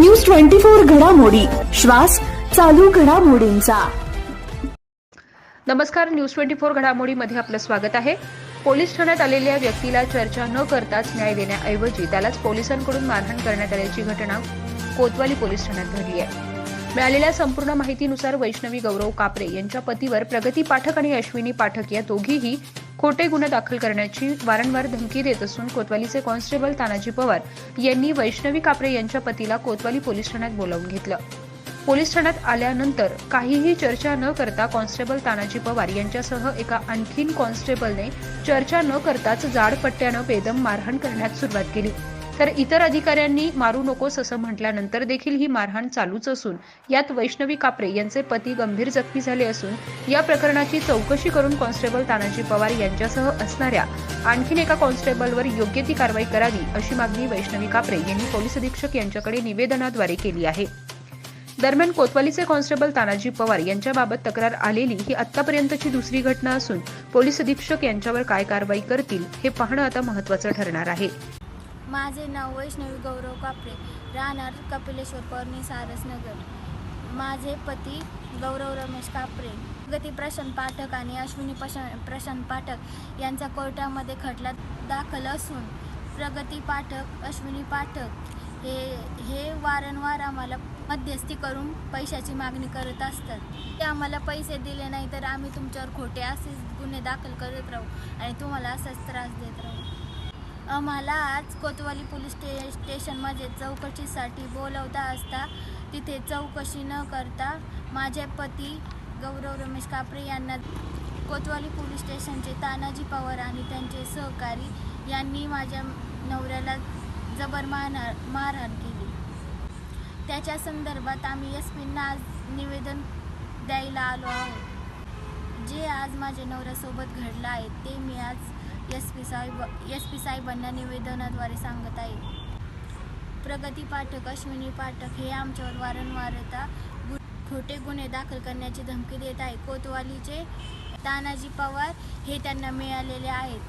News twenty four घडामोडी. श्वास चालू घडामोडींचा. नमस्कार न्यूज ट्वेंटी फोर घडामोडीमध्ये आपलं स्वागत आहे. पोलीस ठाण्यात आलेल्या व्यक्तीला चर्चा न करताच न्याय देण्याऐवजी त्यालाच पोलिसांकडून मारहाण करण्यात आल्याची घटना कोतवाली पोलीस ठाण्यात घडली आहे. मिळालेल्या संपूर्ण माहितीनुसार वैष्णवी गौरव कापरे यांच्या पतीवर प्रगती पाठक आणि अश्विनी पाठक या दोघीही खोटे गुन्हे दाखल करण्याची वारंवार धमकी देत असून कोतवालीचे कॉन्स्टेबल तानाजी पवार यांनी वैष्णवी कापरे यांच्या पतीला कोतवाली पोलीस ठाण्यात बोलावून घेतलं. पोलीस ठाण्यात आल्यानंतर काहीही चर्चा न करता कॉन्स्टेबल तानाजी पवार यांच्यासह एका आणखीन कॉन्स्टेबलने चर्चा न करताच जाड पट्ट्यानं बेदम मारहाण करण्यास सुरुवात केली. तर इतर अधिकाऱ्यांनी मारू नकोस असं म्हटल्यानंतर देखील ही मारहाण चालूच असून यात वैष्णवी कापरे यांचे पती गंभीर जखमी झाले असून या प्रकरणाची चौकशी करून कॉन्स्टेबल तानाजी पवार यांच्यासह असणाऱ्या आणखीन एका कॉन्स्टेबलवर योग्य ती कारवाई करावी अशी मागणी वैष्णवी कापरे यांनी पोलीस अधीक्षक यांच्याकडे निवेदनाद्वारे केली आहे. दरम्यान कोतवालीचे कॉन्स्टेबल तानाजी पवार यांच्याबाबत तक्रार आलेली ही आतापर्यंतची दुसरी घटना असून पोलीस अधीक्षक यांच्यावर काय कारवाई करतील हे पाहणं आता महत्वाचं ठरणार आहे. माझे नाव वैष्णवी गौरव कापरे राहणार कपिलेश्वर पर्णी सारसनगर माझे पती गौरव रमेश कापरे. गती प्रशांत पाठक आणि अश्विनी प्रशा प्रशांत पाठक यांचा कोर्टामध्ये खटला दाखल असून प्रगती पाठक अश्विनी पाठक हे हे वारंवार आम्हाला मध्यस्थी करून पैशाची मागणी करत असतात. ते आम्हाला पैसे दिले नाही तर आम्ही तुमच्यावर खोटे असेच गुन्हे दाखल करत राहू आणि तुम्हाला असाच त्रास देत राहू. आम्हाला आज कोतवाली पोलीस स्टे स्टेशनमध्ये चौकशीसाठी बोलवता असता तिथे चौकशी न करता माझे पती गौरव रमेश कापरे यांना कोतवाली पोलीस स्टेशनचे तानाजी पवार आणि त्यांचे सहकारी यांनी माझ्या नवऱ्याला जबर मारहाण मारहाण केली. त्याच्या संदर्भात आम्ही एस पींना आज निवेदन द्यायला आलो आहोत. जे आज माझ्या नवऱ्यासोबत घडलं आहे ते मी आज एस पी साहेब एस पी साहेबांना निवेदनाद्वारे सांगत आहे. प्रगती पाठक अश्विनी पाठक हे आमच्यावर वारंवारता गु खोटे गुन्हे दाखल करण्याची धमकी देत आहे. कोतवालीचे तानाजी पवार हे त्यांना मिळालेले आहेत.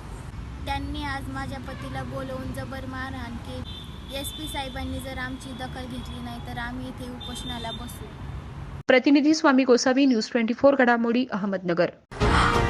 त्यांनी आज माझ्या पतीला बोलवून जबर मारहाण केली. एस पी साहेबांनी जर आमची दखल घेतली नाही तर आम्ही इथे उपोषणाला बसू. प्रतिनिधी Swami Gosavi news twenty four घडामोडी अहमदनगर.